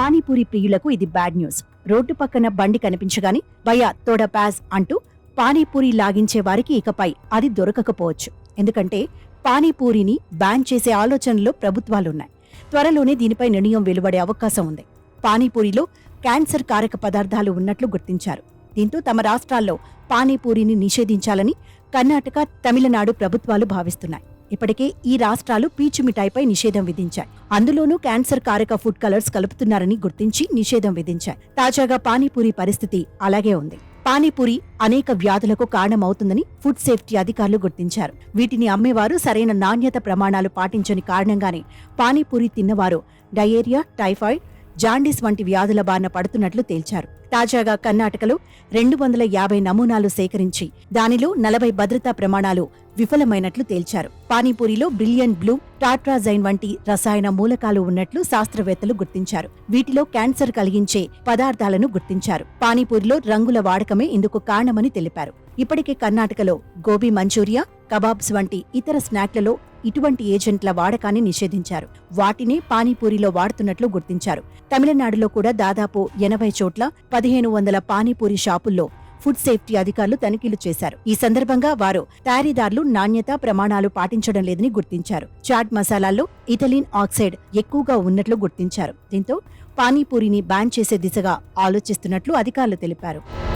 పానీపూరి ప్రియులకు ఇది bad news. Road పక్కన బండి కనిపించగాని భయా తోడ ప్యాజ్ అంటూ పానీపూరి లాగించే వారికి ఇకపై అది దొరకకపోవచ్చు. ఎందుకంటే పానీపూరిని బ్యాన్ చేసే ఆలోచనలో ప్రభుత్వాలున్నాయి. త్వరలోనే దీనిపై నిర్ణయం వెలువడే అవకాశం ఉంది. పానీపూరిలో క్యాన్సర్ కారక పదార్థాలు ఉన్నట్లు గుర్తించారు. దీంతో తమ రాష్ట్రాల్లో పానీపూరిని నిషేధించాలని కర్ణాటక తమిళనాడు ప్రభుత్వాలు భావిస్తున్నాయి. ఇప్పటికే ఈ రాష్ట్రాలు పీచు మిఠాయిపై నిషేధం విధించాయి. అందులోనూ క్యాన్సర్ కారక ఫుడ్ కలర్స్ కలుపుతున్నారని గుర్తించి నిషేధం విధించాయి. తాజాగా పానీపూరి పరిస్థితి అలాగే ఉంది. పానీపూరి అనేక వ్యాధులకు కారణమవుతుందని ఫుడ్ సేఫ్టీ అధికారులు గుర్తించారు. వీటిని అమ్మేవారు సరైన నాణ్యత ప్రమాణాలు పాటించని కారణంగానే పానీపూరి తిన్నవారు డయేరియా టైఫాయిడ్ జాండీస్ వంటి వ్యాధుల బారిన పడుతున్నట్లు తేల్చారు. తాజాగా కర్ణాటకలో రెండు వందల యాభై నమూనాలు సేకరించి దానిలో నలభై భద్రతా ప్రమాణాలు విఫలమైనట్లు తేల్చారు. పానీపూరిలో బ్రిలియన్ బ్లూ టాట్రాజైన్ వంటి రసాయన మూలకాలు ఉన్నట్లు శాస్త్రవేత్తలు గుర్తించారు. వీటిలో క్యాన్సర్ కలిగించే పదార్థాలను గుర్తించారు. పానీపూరిలో రంగుల వాడకమే ఇందుకు కారణమని తెలిపారు. ఇప్పటికే కర్ణాటకలో గోబీ మంచూరియా కబాబ్స్ వంటి ఇతర స్నాక్లలో ఇటువంటి ఏజెంట్ల వాడకాన్ని నిషేధించారు. వాటినే పానీపూరిలో వాడుతున్నట్లు గుర్తించారు. తమిళనాడులో కూడా దాదాపు ఎనభై చోట్ల పదిహేను వందల పానీపూరి షాపుల్లో ఫుడ్ సేఫ్టీ అధికారులు తనిఖీలు చేశారు. ఈ సందర్భంగా వారు తయారీదారులు నాణ్యత ప్రమాణాలు పాటించడం లేదని గుర్తించారు. చాట్ మసాలాల్లో ఇథలిన్ ఆక్సైడ్ ఎక్కువగా ఉన్నట్లు గుర్తించారు. దీంతో పానీపూరిని బ్యాన్ చేసే దిశగా ఆలోచిస్తున్నట్లు అధికారులు తెలిపారు.